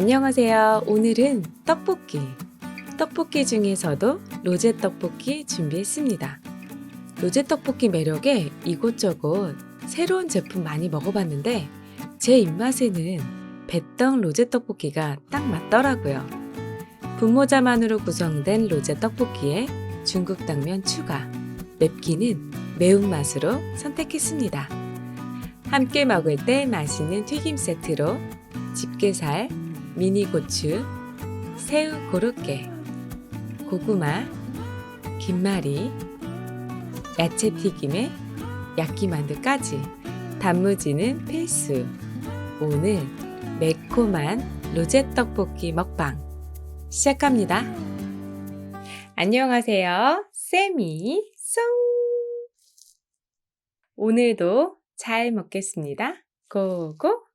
안녕하세요. 오늘은 떡볶이. 떡볶이 중에서도 로제 떡볶이 준비했습니다. 로제 떡볶이 매력에 이곳저곳 새로운 제품 많이 먹어봤는데 제 입맛에는 배떡 로제 떡볶이가 딱 맞더라고요. 분모자만으로 구성된 로제 떡볶이에 중국 당면 추가, 맵기는 매운맛으로 선택했습니다. 함께 먹을 때 맛있는 튀김 세트로 집게살, 미니 고추, 새우 고로케, 고구마, 김말이, 야채 튀김에 야끼만두까지 단무지는 필수. 오늘 매콤한 로제 떡볶이 먹방 시작합니다. 안녕하세요. 쌤이 송. 오늘도 잘 먹겠습니다. 고고.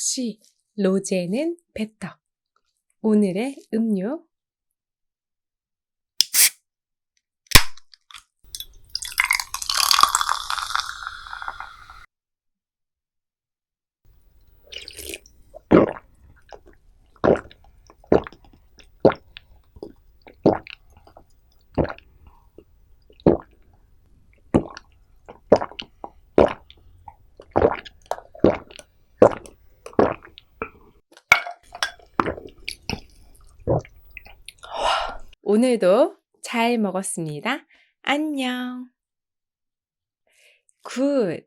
역시 로제는 배떡. 오늘의 음료. 오늘도 잘 먹었습니다. 안녕. 굿.